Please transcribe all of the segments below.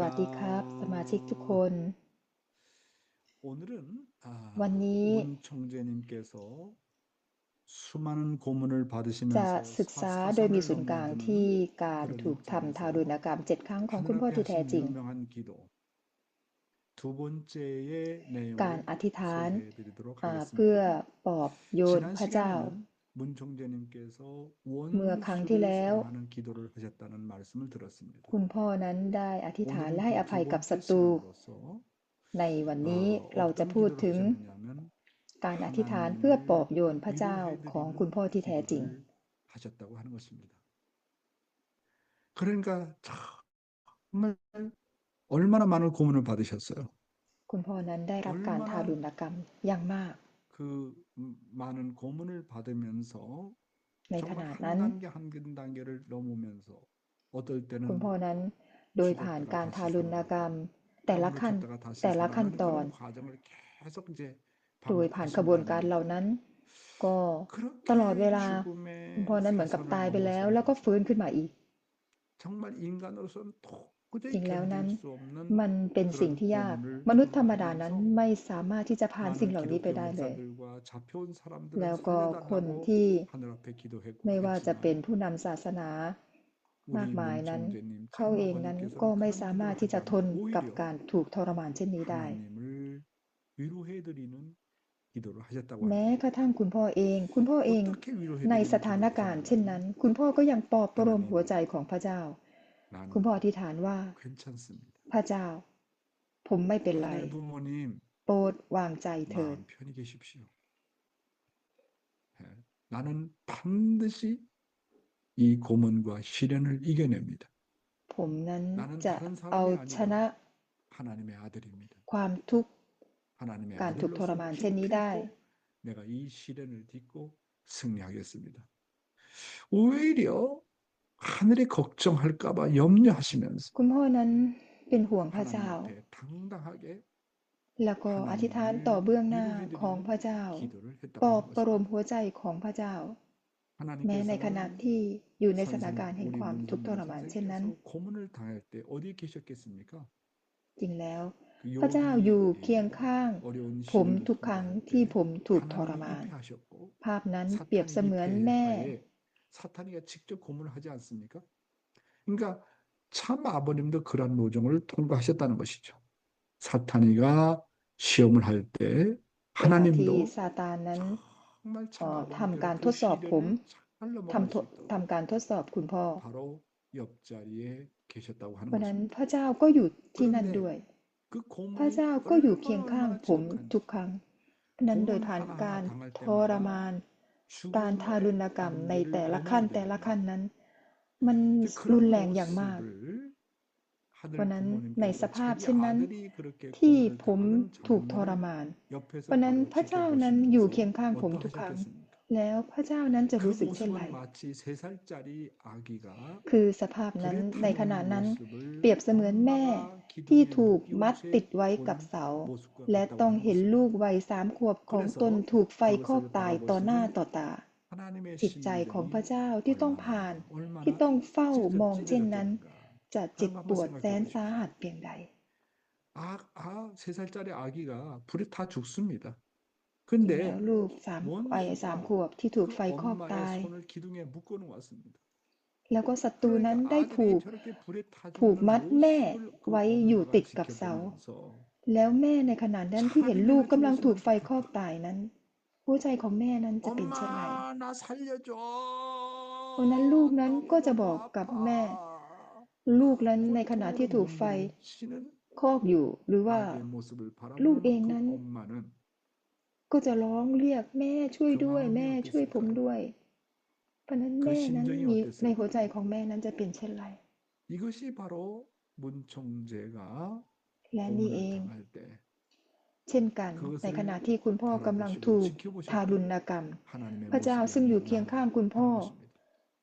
สวัสดีครับ สมาชิกทุกคน วันนี้จะศึกษาโดยมีศูนย์กลางที่การถูกทำทารุณกรรมเจ็ดครั้งของคุณพ่อที่แท้จริง การอธิษฐานเพื่อปอบโยนพระเจ้า 시간에는 문 총재님께서 เมื่อครั้งที่ 원수를 แล้ว 사랑하는 기도를 하셨다는 말씀을 들었습니다. คุณพ่อนั้นได้อธิษฐาน 오늘은 และให้อ 그 ภัย 두 กับ 번째 ศัตรู 시간으로서 ในวันนี้ 어, เราจะ 어떤 พูด 기도를 ถึง 하셨느냐면 การอธิษฐานเพื่อปลอบโยนพระเจ้าของคุณพ่อที่แท้จริง 기도를 하셨다고 하는 것입니다. 그러니까 정말 얼마나 많은 고문을 받으셨어요. คุณพ่อนั้นได้รับการทารุณกรรมอย่างมาก 그 음, 많은 고문을 받으면서 ในข 정말 ณะ 한 นั้น 단계 한 단계를 넘으면서 어떨 คุณ 때는 พ่อนั้นโดยผ่านการทารุณกรรม แต่ละขั้น 넘어졌다가 다시 แต่ละขั้น 살아나는 ตอน 그런 과정을 계속 이제 โดยผ่านกระบวนการเหล่านั้น ก็ ตลอดเวลา คุณพ่อนั้นเหมือนกับตายไปแล้ว แล้วก็ฟื้นขึ้นมาอีก 정말 인간으로서는 도저히 จริงแล้วนั้น มันเป็นสิ่งที่ยาก มนุษย์ธรรมดานั้นไม่สามารถที่จะผ่านสิ่งเหล่านี้ไปได้เลย แล้วก็คนที่ไม่ว่าจะเป็นผู้นำศาสนามากมายนั้น เขาเองนั้นก็ไม่สามารถที่จะทนกับการถูกทรมานเช่นนี้ได้ แม้กระทั่งคุณพ่อเอง คุณพ่อเองในสถานการณ์เช่นนั้น คุณพ่อก็ยังปอบประโลมหัวใจของพระเจ้า คุณพ่ออธิษฐานว่า พระเจ้า ผมไม่เป็นไร 하늘 부모님 โปรดวางใจเถิด 마음 편히 계십시오. 예, 나는 반드시 이 고문과 시련을 이겨냅니다. ผมนั้น 나는 จะ 다른 เอา 사람이 ชนะ 아니라 하나님의 아들입니다. ความทุกข์ 하나님의 การถูกทร 아들로서 มานเช่นนี้ได้ 피를 내가 이 시련을 딛고 승리하겠습니다. 오히려 하늘이 걱정할까봐 염려하시면서 คุณพ่อนั้นเป็นห่วงพระเจ้า 하나님 앞에 당당하게 แล้วก็อธิษฐานต่อเบื้องหน้าของพระเจ้า 기도를 했다고 ปลอบ 하는 ประโล 것입니다. มหัวใจของพระเจ้า แม้ในขณะ 하나님께서는 ที่อยู่ในสถานการณ์ 선생님, แห่ง 우리 ความ 문정민 ทุกข์ทรมานเช่นนั้น 선생님께서 고문을 당할 때 어디에 계셨겠습니까? จริงแล้ว 그 พระเจ้าอยู่ 요비, เคียงข้าง 어려운 ผม 시련을 ทุกครั้ง 통과할 ที่ 때 ผมถูกทร 하나님이 มาน 입회하셨고 ภาพนั้นเปรียบ 사탄 เสมือนแม่ 입회하에 사탄이가 직접 고문을 하지 않습니까? 그러니까 참 아버님도 그런 노정을 통과하셨다는 것이죠. 사탄이가 시험을 할 때 เวลาที่ 하나님도 ซาตานนั้น 정말 참 เอ่อ 아버님께서 ทำการ 그 ทดสอบผม 시련을 잘 넘어갈 ทำท 수 ด 있도록 ทำการทดสอบคุณพ่อ 바로 옆자리에 계셨다고 하는 เพราะนั้น 것입니다. พระเจ้าก็อยู่ที่นั่นด้วย 그 พระ 고문이 เจ้าก็อยู่เคียง 얼마나 ข้าง 얼마나 ผม 지독한지 ทุกครั้งเพราะนั้นโดย 고문 ผ่าน 하나하나 การ 당할 ทรมาน การทารุณกรรมในแต่ละขั้นแต่ละขั้นนั้น มันรุนแรงอย่างมาก วันนั้นในสภาพเช่นนั้น ที่ผมถูกทรมาน วันนั้นพระเจ้านั้นอยู่เคียงข้างผมทุกครั้ง แล้วพระเจ้านั้นจะ 그 รู้สึกเช่นไร 모습은 마치 세 살짜리 아기가 คือสภาพนั้น 불에 ในข 타는 ณะนั้น 모습을 เปรียบเสมือนแม่ 엄마가 ที่ 기둥에 ถูกมัด 묶이고 ติดไว้กับ 본 เสา 모습과 และ 같다고 ต้อง 하는 เห็น 것입니다. ลูกวัยสามขวบของตนถูกไฟคลอกตายต่อหน้าต่อตา 하나님의 จิตใจของพระ 심정이 เจ้าที่ต้องผ่าน 얼마나 ที่ต้องเฝ้า 찢어 มองเช่นนั้น 찢어졌던가. จะเจ็บปวดแสนสาหัสเพียงใด 아, 아, 세 살짜리 아기가 불에 타 죽습니다. 근วลูกสามวัยสามขวบที่ถูกไฟครอบตาย แล้วก็ศัตรูนั้นได้ผูกผูกมัดแม่ไว้อยู่ติดกับเสา แล้วแม่ในขณะนั้นที่เห็นลูกกำลังถูกไฟครอบตายนั้นหัวใจของแม่นั้นจะเป็นเช่นไรวันนั้นลูกนั้นก็จะบอกกับแม่ ลูกนั้นในขณะที่ถูกไฟคอกอยู่หรือว่า ลูกเองนั้น ก็จะร้องเรียกแม่ช่วยด้วย แม่ช่วยผมด้วย เพราะนั้นแม่นั้นมีในหัวใจของแม่นั้นจะเป็นเช่นไรและนี่เองเช่นกัน ในขณะที่คุณพ่อกำลังถูกทารุณกรรม พระเจ้าซึ่งอยู่เคียงข้างคุณพ่อ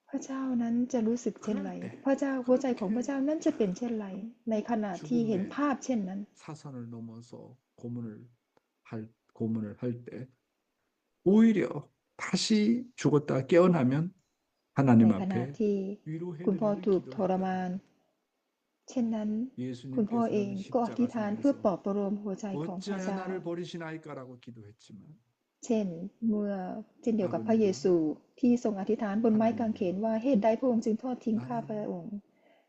พระเจ้านั้นจะรู้สึกเช่นไร พระเจ้าหัวใจของพระเจ้านั้นจะเป็นเช่นไร ในขณะที่เห็นภาพเช่นนั้น 고문을 할 고문을 할 때 오히려 다시 죽었다 깨어나면 ใน 하나님 ขณะ 앞에 ที่ 위로해 คุณพ่อ 드리는 ถูก 기도를 ทรมาน เช่นนั้น คุณพ่อเอง 예수님께서는 ก็อธิษฐานเพื่อปล 십자가 อบประโลมหัวใจของพระ 어찌하여 เจ้า 나를 버리시나이까라고 기도했지만 เช่น เมื่อเช่นเดียวกับพระเยซูที่ทรงอธิษฐานบนไม้กางเขนว่าเหตุใดพระองค์จึงทอดทิ้งข้าพระองค์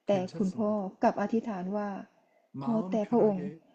แต่คุณพ่อกลับอธิษฐานว่า ขอ 마음 แต่พระองค์ 편하게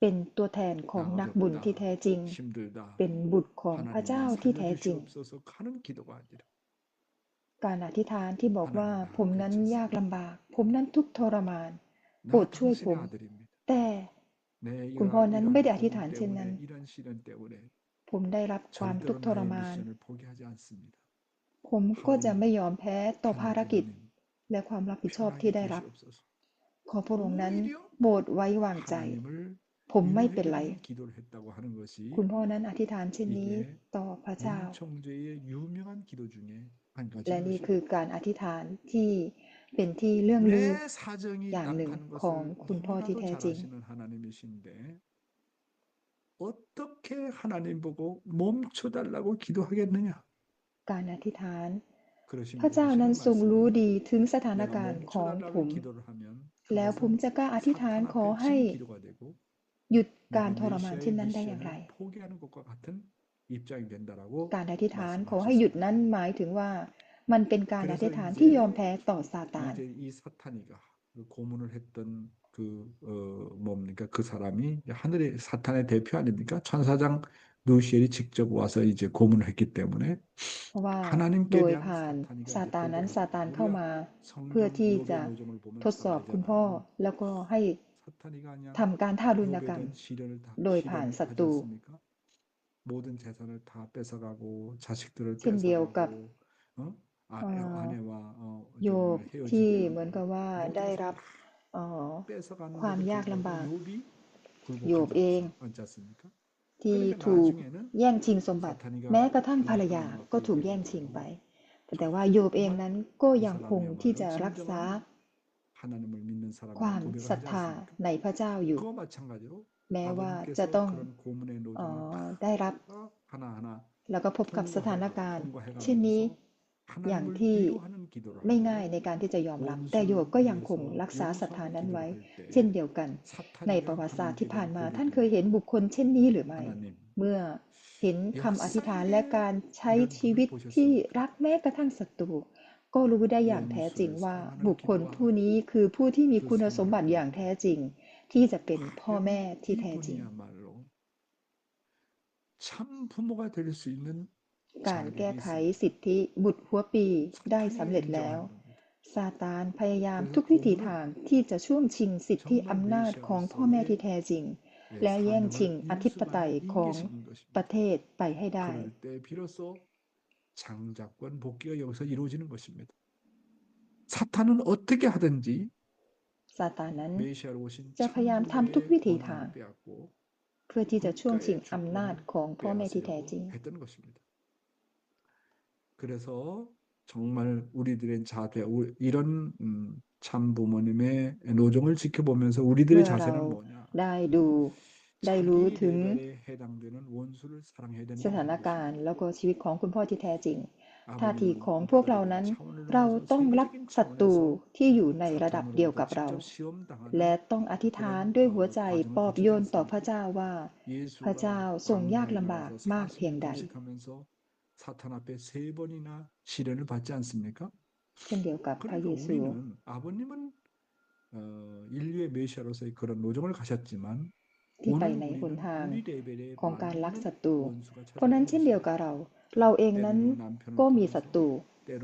เป็นตัวแทนของนักบุญที่แท้จริง เป็นบุตรของพระเจ้าที่แท้จริง การอธิษฐานที่บอกว่าผมนั้นยากลำบาก ผมนั้นทุกทรมาน โปรดช่วยผม แต่คุณพ่อนั้นไม่ได้อธิษฐานเช่นนั้น ผมได้รับความทุกทรมาน ผมก็จะไม่ยอมแพ้ต่อภารกิจ และความรับผิดชอบที่ได้รับ ขอพระองค์นั้นโปรดไว้วางใจ ผมไม่เป็นไร คุณพ่อนั้นอธิษฐานเช่นนี้ต่อพระเจ้า และนี่คือการอธิษฐานที่เป็นที่เรื่องลืออย่างหนึ่งของคุณพ่อที่แท้จริงการอธิษฐาน พระเจ้านั้นทรงรู้ดีถึงสถานการณ์ของผม แล้วผมจะกล้าอธิษฐานขอให้ หยุดการ 내가 ทรมาน 메시아의 เช่นนั้นได้อย่างไร 미션을 포기하는 것과 같은 입장이 된다라고 การอธิษฐานขอให้หยุดนั้นหมายถึงว่า มันเป็นการอธิษฐานที่ยอมแพ้ต่อซาตาน 이제 이 사탄이가 그 고문을 했던 그 어, 뭡니까 그 사람이 하늘의 사탄의 대표 아닙니까? 천사장 누시엘이 직접 와서 이제 고문을 했기 때문에 เพราะว่า 하나님께 โดย 대한 ผ่าน 사탄이가 ซาตานนั้น 이제 ซาตานเข้ามา 성경 เพื่อที่ 욥의 จะ 노정을 보면서 ทดสอบคุณพ่อ 알잖아요. แล้วก็ให้ 사탄이가 아니야 ทำการทารุณกรรม โดยผ่านศัตรูเช่นเดียวกับโยบที่เหมือนกับว่าได้รับความยากลำบากโยบเอง ที่ถูกแย่งชิงสมบัติ แม้กระทั่งภรรยาก็ถูกแย่งชิงไป แต่ว่าโยบเองนั้นก็ยังคงที่จะรักษา ความศรัทธาในพระเจ้าอยู่ แม้ว่าจะต้องออได้รับ แล้วก็พบกับสถานการณ์ เช่นนี้อย่างที่ไม่ง่ายในการที่จะยอมรับ แต่โยบก็ยังคงรักษาศรัทธานั้นไว้ เช่นเดียวกัน ในประวัติศาสตร์ที่ผ่านมาท่านเคยเห็นบุคคลเช่นนี้หรือไม่ เมื่อเห็นคำอธิษฐานและการใช้ชีวิตที่รักแม้กระทั่งศัตรู ก็รู้ได้อย่างแท้จริงว่า บุคคลผู้นี้คือผู้ที่มีคุณสมบัติอย่างแท้จริง ที่จะเป็นพ่อแม่ที่แท้จริง การแก้ไขสิทธิบุตรหัวปีได้สำเร็จแล้วซาตานพยายามทุกวิถีทางที่จะช่วงชิงสิทธิอำนาจของพ่อแม่ที่แท้จริง และแย่งชิงอธิปไตยของประเทศไปให้ได้ 그럴 때 비로소 장자권 복귀가 여기서 이루어지는 것입니다. 사탄은 어떻게 하든지 ซาตานนั้น 메시아로 오신 จะพยายามทำทุกวิถีทาง 권한을 빼앗고 เพื่อที่จะช่วงชิง 국가의 อำนาจ 주권을 ของพ่อแม่ที่แท้จริง 빼앗으려고 했던 것입니다. 그래서 정말 우리들의 자세, 우- 이런 음, 참 부모님의 노정을 지켜보면서 우리들의 네, 자세는 알아요. 뭐냐? ได้รู้ถึงสถานการณ์ แล้วก็ชีวิตของคุณพ่อที่แท้จริงท่าทีของพวกเรานั้น เราต้องรักศัตรูที่อยู่ในระดับเดียวกับเรา และต้องอธิษฐานด้วยหัวใจปอบโยนต่อพระเจ้าว่า พระเจ้าทรงยากลำบากมากเพียงใดเช่นเดียวกับพระเยซู ที่ไปในหนทางของการรักศัตรู เพราะนั้นเช่นเดียวกับเรา เราเองนั้นก็มีศัตรู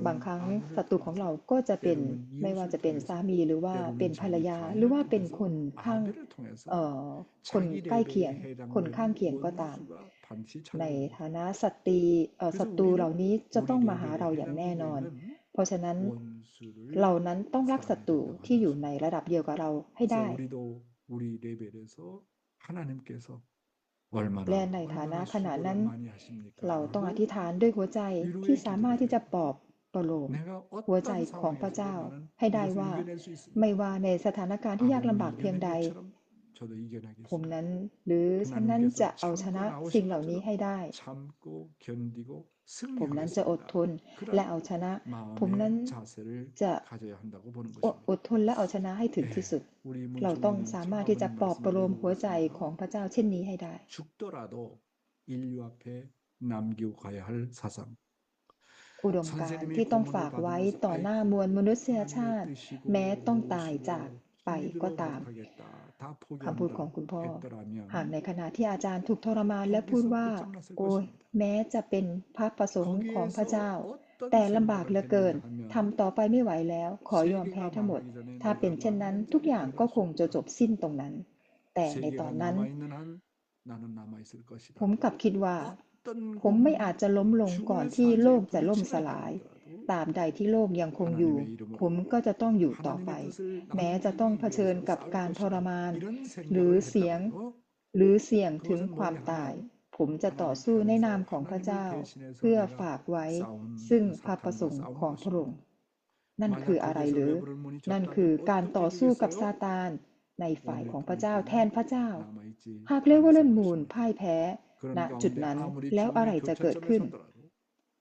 บางครั้งศัตรูของเราก็จะเป็นไม่ว่าจะเป็นสามีหรือว่าเป็นภรรยาหรือว่าเป็นคนข้างเอ่อคนใกล้เคียง คนข้างเคียงก็ตาม ในฐานะศัตรีศัตรูเหล่านี้จะต้องมาหาเราอย่างแน่นอน เพราะฉะนั้นเหล่านั้นต้องรักศัตรูที่อยู่ในระดับเดียวกับเราให้ได้ และในฐานะขณะนั้น เราต้องอธิษฐานด้วยหัวใจที่สามารถที่จะปอบประโลมหัวใจของพระเจ้าให้ได้ว่า ไม่ว่าในสถานการณ์ที่ยากลำบากเพียงใด ผมนั้นหรือฉันนั้นจะเอาชนะสิ่งเหล่านี้ให้ได้ ผมนั้นจะอดทนและเอาชนะ ผมนั้นจะอดทนและเอาชนะให้ถึงที่สุด เราต้องสามารถที่จะปลอบประโลมหัวใจของพระเจ้าเช่นนี้ให้ได้อุดมการที่ต้องฝากไว้ต่อหน้ามวลมนุษยชาติ แม้ต้องตายจาก ไปก็ตามคำพูดของคุณพ่อ หากในขณะที่อาจารย์ถูกทรมานและพูดว่า โอ้ยแม้จะเป็นพระประสงค์ของพระเจ้า แต่ลำบากเหลือเกินทำต่อไปไม่ไหวแล้ว ขอยอมแพ้ทั้งหมด ถ้าเป็นเช่นนั้นทุกอย่างก็คงจะจบสิ้นตรงนั้น แต่ในตอนนั้น ผมกลับคิดว่า ผมไม่อาจจะล้มลงก่อนที่โลกจะล่มสลาย ตราบใดที่โลกยังคงอยู่ ผมก็จะต้องอยู่ต่อไป แม้จะต้องเผชิญกับการทรมาน หรือเสียง หรือเสี่ยงถึงความตาย ผมจะต่อสู้ในนามของพระเจ้า เพื่อฝากไว้ ซึ่งพระประสงค์ของพระองค์นั่นคืออะไรหรือ นั่นคือการต่อสู้กับซาตาน ในฝ่ายของพระเจ้าแทนพระเจ้า หากเลเวอร์เลนมูนพ่ายแพ้ ณ จุดนั้นแล้วอะไรจะเกิดขึ้น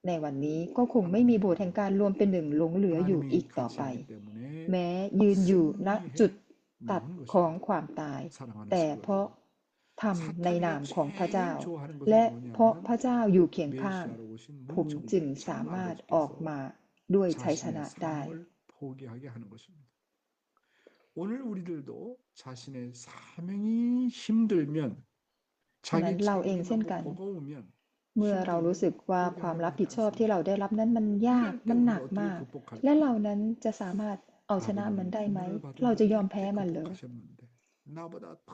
ในวันนี้ก็คงไม่มีโบสถ์แห่งการรวมเป็นหนึ่งหลงเหลืออยู่อีกต่อไป แม้ยืนอยู่ณจุดตัดของความตาย แต่เพราะทำในนามของพระเจ้า และเพราะพระเจ้าอยู่เคียงข้าง ผมจึงสามารถออกมาด้วยชัยชนะได้เราเองเช่นกัน เมื่อเรารู้สึกว่าความรับผิดชอบที่เราได้รับนั้นมันยากมันหนักมาก และเรานั้นจะสามารถเอาชนะมันได้ไหม เราจะยอมแพ้มันเหรอ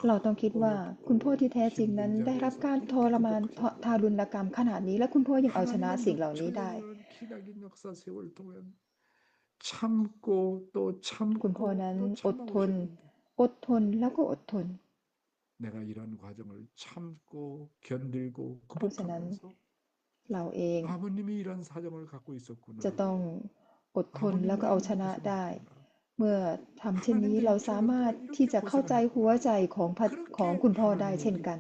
เราต้องคิดว่าคุณพ่อที่แท้จริงนั้นได้รับการทรมานทารุณกรรมขนาดนี้ และคุณพ่อยังเอาชนะสิ่งเหล่านี้ได้ คุณพ่อนั้นอดทน อดทนแล้วก็อดทน 내가 이런 과정을 참고 견딜고 그렇지는 극복하면서 เราเอง 아버님이 이런 사정을 갖고 있었구나. จะต้องอดทนแล้วก็ 아버님은 เอา 이런 ชนะ 고생을 ได้ 했구나. เมื่อทำเช่นนี้เราสามารถที่จะเข้าใจหัวใจของพระของคุณพ่อได้เช่นกัน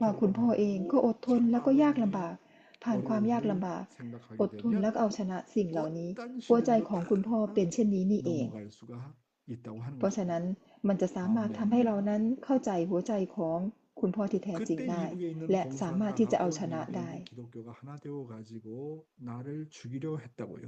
ว่าคุณพ่อเองก็อดทนแล้วก็ยากลำบาก ผ่านความยากลำบาก อดทนแล้วก็เอาชนะสิ่งเหล่านี้ หัวใจของคุณพ่อเป็นเช่นนี้นี่เอง 넘어갈 수가 있다고 하는 เพราะฉะ 거죠. นั้น มันจะสามารถทำให้เรานั้นเข้าใจหัวใจของคุณพ่อที่แท้จริง 그때 ได้ 이북에 있는 และสามารถที่จะเอาชนะ 봉사를 ได้ 하고 기독교가 하나 되어 가지고 나를 죽이려 했다고요.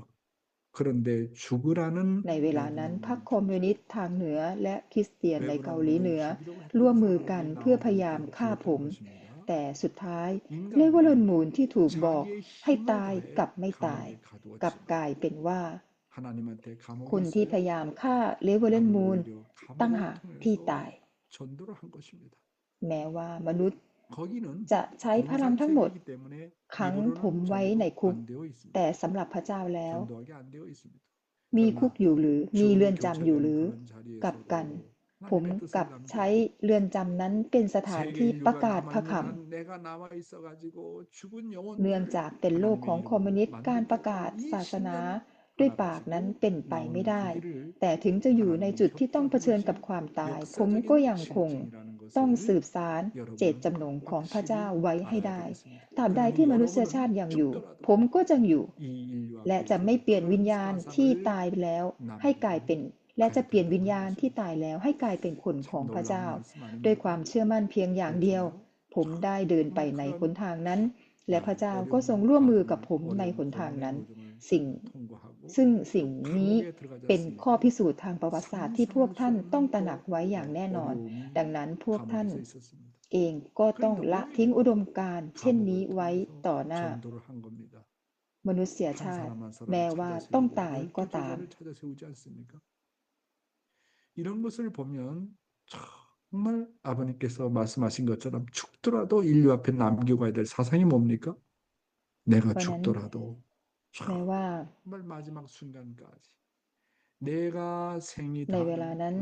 그런데 죽으라는 ในเวลานั้นพรรคคอมมิวนิสต์ทางเหนือและคริสเตียนใน 외부는 เกาหลีเหนือ 나를 죽이려고 했던 ร่วมมือกัน 사람들이 เพื่อ 나오고 พยายาม 그렇게 ฆ่าผม 기록하는 것입니다. แต่สุดท้าย 인간이 เลเวอร์เลนมูนที่ถูกบอก 자기의 ให้ 힘을 ตาย 다해 กลับไม่ตาย 감옥에 กลับ 가두었지만 กลายเป็นว่า 하나님한테 감옥에 คนที่พยายามฆ่าเลเวเลนมูนตั้งหากที่ตาย แม้ว่ามนุษย์จะใช้พลังทั้งหมดขังผมไว้ในคุก แต่สำหรับพระเจ้าแล้ว มีคุกอยู่หรือมีเรือนจำอยู่หรือกับกัน ผมกับใช้เรือนจำนั้นเป็นสถานที่ประกาศพระคำเนื่องจากเป็นโลกของคอมมิวนิสต์การประกาศศาสนา ด้วยปากนั้นเป็นไปไม่ได้ แต่ถึงจะอยู่ในจุดที่ต้องเผชิญกับความตาย ผมก็ยังคงต้องสืบสารเจตจำนงของพระเจ้าไว้ให้ได้ตราบใดที่มนุษยชาติยังอยู่ ผมก็จะอยู่ และจะไม่เปลี่ยนวิญญาณที่ตายแล้ว ให้กลายเป็นและจะเปลี่ยนวิญญาณที่ตายแล้วให้กลายเป็นคนของพระเจ้า ด้วยความเชื่อมั่นเพียงอย่างเดียว ผมได้เดินไปในหนทางนั้น และพระเจ้าก็ทรงร่วมมือกับผมในหนทางนั้น สิ่ง ซึ่งสิ่งนี้เป็นข้อพิสูจน์ทางประวัติศาสตร์ที่พวกท่านต้องตระหนักไว้อย่างแน่นอน ดังนั้นพวกท่านเองก็ต้องละทิ้งอุดมการณ์เช่นนี้ไว้ต่อหน้า มนุษยชาติ แม้ว่าต้องตายก็ตาม 이런 것을 보면 정말 아버님께서 말씀하신 것처럼 죽더라도 인류 앞에 남기고 가야 될 사상이 뭡니까? 내가 그거는 죽더라도 แม้ว่าในเวลานั้น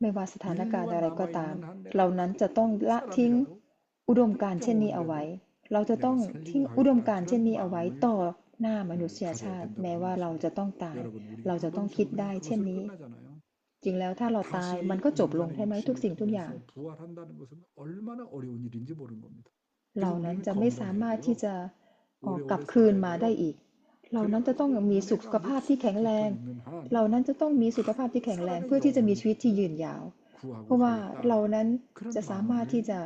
ไม่ว่าสถานการณ์อะไรก็ตาม เหล่านั้นจะต้องละทิ้งอุดมการณ์เช่นนี้เอาไว้ เราจะต้องทิ้งอุดมการณ์เช่นนี้เอาไว้ต่อหน้ามนุษยชาติ แม้ว่าเราจะต้องตาย เราจะต้องคิดได้เช่นนี้ จริงแล้วถ้าเราตายมันก็จบลงใช่ไหมทุกสิ่งทุกอย่าง เหล่านั้นจะไม่สามารถที่จะออกกลับคืนมาได้อีก เหล่านั้นจะต้องมีสุขภาพที่แข็งแรง เหล่านั้นจะต้องมีสุขภาพที่แข็งแรงเพื่อที่จะมีชีวิตที่ยืนยาว เพราะว่าเหล่านั้นจะสามารถที่จะ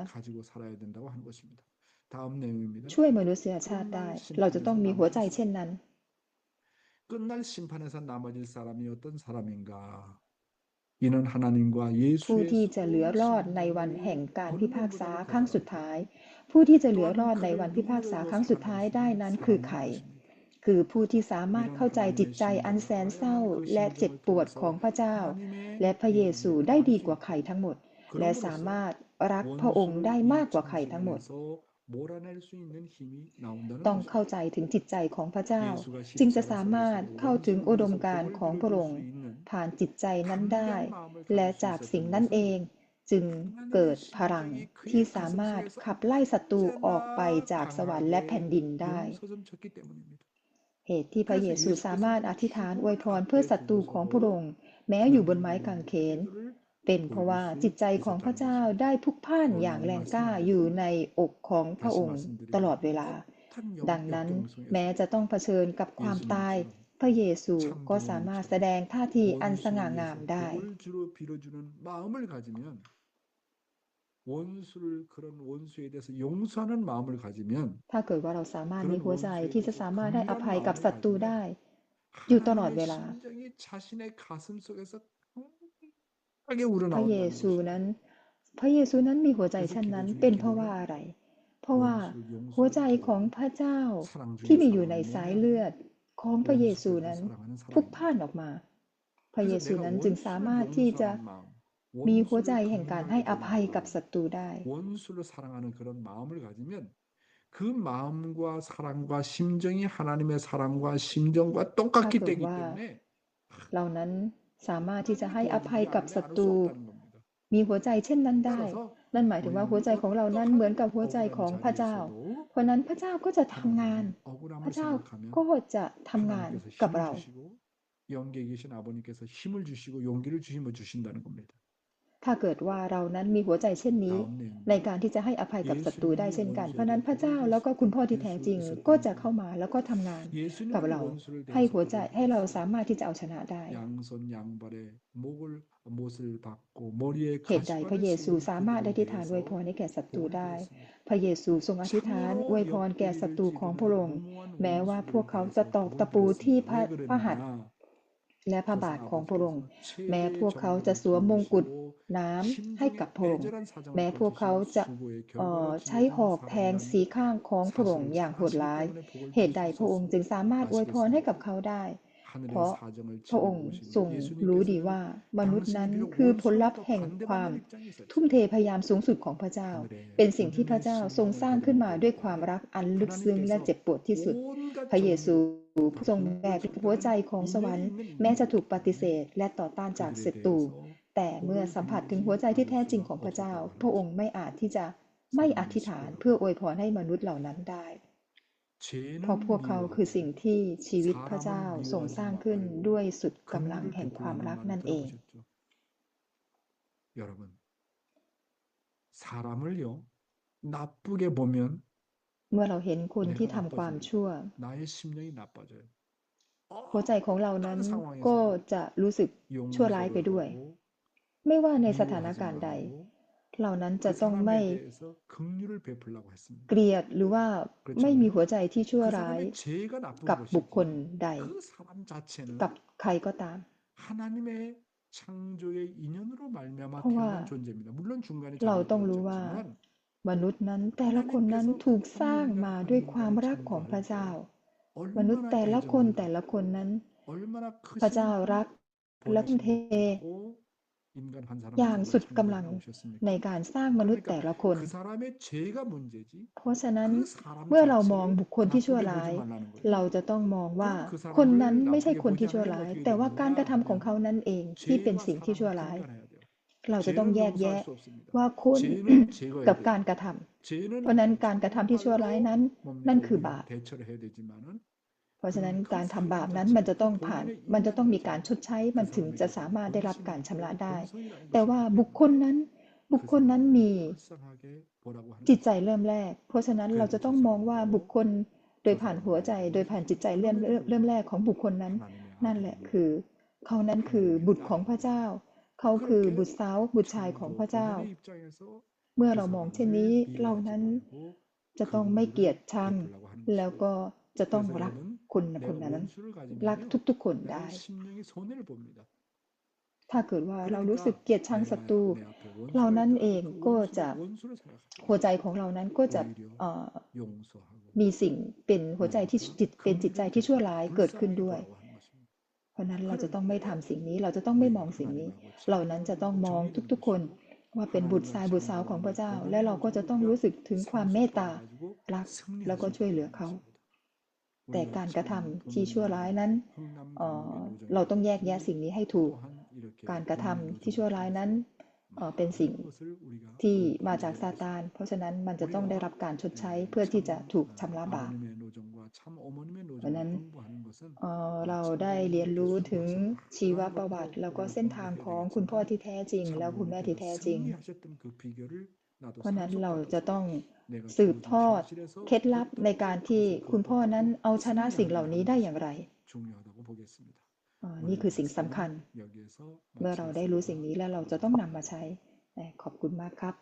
ช่วยมนุษยชาติได้ เราจะต้องมีหัวใจเช่นนั้น 이 어떤 사람인가? 이는 하나님과 ผู้ 예수의 ที่จะเหลือรอดในวันแห่งการพิพากษาครั้งสุดท้าย ผู้ที่จะเหลือรอดในวันพิพากษาครั้งสุดท้ายได้นั้นคือใคร คือผู้ที่สามารถเข้าใจจิตใจอันแสนเศร้า และเจ็บปวดของพระเจ้า และพระเยซูได้ดีกว่าใครทั้งหมด และสามารถรักพระองค์ได้มากกว่าใครทั้งหมด 몰아낼 수 있는 힘이 나온다는 ต้องเข้าใจถึงจิตใจของพระเจ้า จึงจะสามารถเข้าถึงอุดมการณ์ของพระองค์ผ่านจิตใจนั้นได้ และจากสิ่งนั้นเองจึงเกิดพลังที่สามารถขับไล่ศัตรูออกไปจากสวรรค์และแผ่นดินได้ เหตุที่พระเยซูสามารถอธิษฐานอวยพรเพื่อศัตรูของพระองค์แม้อยู่บนไม้กางเขน เป็นเพราะว่าจิตใจของพระเจ้าได้พุกพ่านอย่างแรงกล้าอยู่ในอกของพระองค์ตลอดเวลา ดังนั้นแม้จะต้องเผชิญกับความตาย พระเยซูก็สามารถแสดงท่าทีอันสง่างามได้ ถ้าเกิดว่าเราสามารถมีหัวใจที่จะสามารถให้อภัยกับศัตรูได้ อยู่ตลอดเวลา 하나님의 심정이 자신의 가슴 속에서 강하게 พระ 우러나온다는 เยซู 것입니다. นั้น พระเยซูนั้นมีหัวใจเช่นนั้น เป็นเพราะว่าอะไร เพราะว่า 원수를 หัวใจ 용서하고 ของพระเจ้า 사랑 중에 ที่มีอยู่ใน 사랑하는 สายเลือดของพระเยซู 원수를 นั้น 사랑하는 พลุก 사랑입니다. พล่านออกมา พระเย 그래서 ซู 내가 นั้นจึง 원수를 สามารถที่จะ 용서하는 마음, มีหัวใจ 원수를 แห่งการให้อ 강렬하게 ภัย 보는 กับ 마음, ศัตรูได้ 원수를 사랑하는 그런 마음을 가지면 그 마음과 사랑과 심정이 하나님의 사랑과 심정과 똑같기 아, 때문에 그와 เหล่านั้น สามารถที่จะให้อภัยกับศัตรู มีหัวใจเช่นนั้นได้ นั่นหมายถึงว่าหัวใจของเรานั้นเหมือนกับหัวใจของพระเจ้า เพราะนั้นพระเจ้าก็จะทำงาน พระเจ้าก็จะทำงานกับเรา 영계에 계신 아버님께서 힘을 주시고 용기를 주시며 주신다는 겁니다. ถ้าเกิดว่าเรานั้นมีหัวใจเช่นนี้ ในการที่จะให้อภัยกับศัตรูได้เช่นกัน เพราะนั้นพระเจ้าแล้วก็คุณพ่อที่แท้จริงก็จะเข้ามาแล้วก็ทำงานกับเรา ให้หัวใจให้เราสามารถที่จะเอาชนะได้เหตุใดพระเยซูสามารถได้อธิษฐานอวยพรให้แก่ศัตรูได้ พระเยซูทรงอธิษฐานอวยพรแก่ศัตรูของพระองค์แม้ว่าพวกเขาจะตอกตะปูที่พระหัตถ์ และพระบาทของพระองค์แม้พวกเขาจะสวมมงกุฎน้ำให้กับพระองค์แม้พวกเขาจะเอ่อใช้หอกแทงสีข้างของพระองค์อย่างโหดร้าย เหตุใดพระองค์จึงสามารถอวยพรให้กับเขาได้ เพราะพระองค์ทรงรู้ดีว่ามนุษย์นั้นคือผลลัพธ์แห่งความทุ่มเทพยายามสูงสุดของพระเจ้า เป็นสิ่งที่พระเจ้าทรงสร้างขึ้นมาด้วยความรักอันลึกซึ้งและเจ็บปวดที่สุด พระเยซูผู้ทรงแบกหัวใจของสวรรค์แม้จะถูกปฏิเสธ และต่อต้านจากศัตรูแต่เมื่อสัมผัสถึงหัวใจที่แท้จริงของพระเจ้า พระองค์ไม่อาจที่จะไม่อธิษฐานเพื่ออวยพรให้มนุษย์เหล่านั้นได้ เพราะพวกเขาคือสิ่งที่ชีวิตพระเจ้าทรงสร้างขึ้นด้วยสุดกำลังแห่งความรักนั่นเองเมื่อเราเห็นคนที่ทำความชั่ว หัวใจของเรานั้นก็จะรู้สึกชั่วร้ายไปด้วย ไม่ว่าในสถานการณ์ใด เหล่านั้นจะต้องไม่เกลียดหรือว่าไม่มีหัวใจที่ชั่วร้ายกับบุคคลใด กับใครก็ตามเพราะว่าเราต้องรู้ว่ามนุษย์นั้นแต่ละคนนั้นถูกสร้างมาด้วยความรักของพระเจ้า มนุษย์แต่ละคนแต่ละคนนั้น พระเจ้ารักและเท อย่างสุดกำลังในการสร้างมนุษย์แต่ละคน เพราะฉะนั้นเมื่อเรามองบุคคลที่ชั่วร้าย เราจะต้องมองว่าคนนั้นไม่ใช่คนที่ชั่วร้าย แต่ว่าการกระทำของเขานั่นเองที่เป็นสิ่งที่ชั่วร้าย เราจะต้องแยกแยะว่าคุณกับการกระทำเพราะนั้นการกระทำที่ชั่วร้ายนั้น นั่นคือบาป เพราะฉะนั้นการทำบาปนั้นมันจะต้องผ่าน มันจะต้องมีการชดใช้ มันถึงจะสามารถได้รับการชำระได้ แต่ว่าบุคคลนั้น บุคคลนั้นมีจิตใจเริ่มแรก เพราะฉะนั้นเราจะต้องมองว่าบุคคลโดยผ่านหัวใจ โดยผ่านจิตใจเริ่มเริ่มแรกของบุคคลนั้น นั่นแหละคือ เขานั้นคือบุตรของพระเจ้า เขาคือบุตรสาวบุตรชายของพระเจ้า เมื่อเรามองเช่นนี้ เรานั้นจะต้องไม่เกลียดชังแล้วก็จะต้องรัก คนคนนั้นรักทุกๆคนได้ ถ้าเกิดว่าเรารู้สึกเกลียดชังศัตรูเรานั้นเองก็จะหัวใจของเรานั้นก็จะมีสิ่งเป็นหัวใจที่จิตเป็นจิตใจที่ชั่วร้ายเกิดขึ้นด้วยเพราะนั้นเราจะต้องไม่ทำสิ่งนี้ เราจะต้องไม่มองสิ่งนี้ เหล่านั้นจะต้องมองทุกๆคนว่าเป็นบุตรชายบุตรสาวของพระเจ้า และเราก็จะต้องรู้สึกถึงความเมตตารัก แล้วก็ช่วยเหลือเขา แต่การกระทำที่ชั่วร้ายนั้นเอ่อเราต้องแยกแยะสิ่งนี้ให้ถูก การกระทำที่ชั่วร้ายนั้นเอ่อเป็นสิ่งที่มาจากซาตาน เพราะฉะนั้นมันจะต้องได้รับการชดใช้เพื่อที่จะถูกชำระบาปเพราะนั้นเอ่อเราได้เรียนรู้ถึงชีวประวัติ แล้วก็เส้นทางของคุณพ่อที่แท้จริง แล้วคุณแม่ที่แท้จริง เพราะนั้นเราจะต้องสืบทอดเคล็ดลับในการที่คุณพ่อนั้นเอาชนะสิ่งเหล่านี้ได้อย่างไรเอ่อนี่คือสิ่งสำคัญ เมื่อเราได้รู้สิ่งนี้แล้วเราจะต้องนำมาใช้เอ่อขอบคุณมากครับ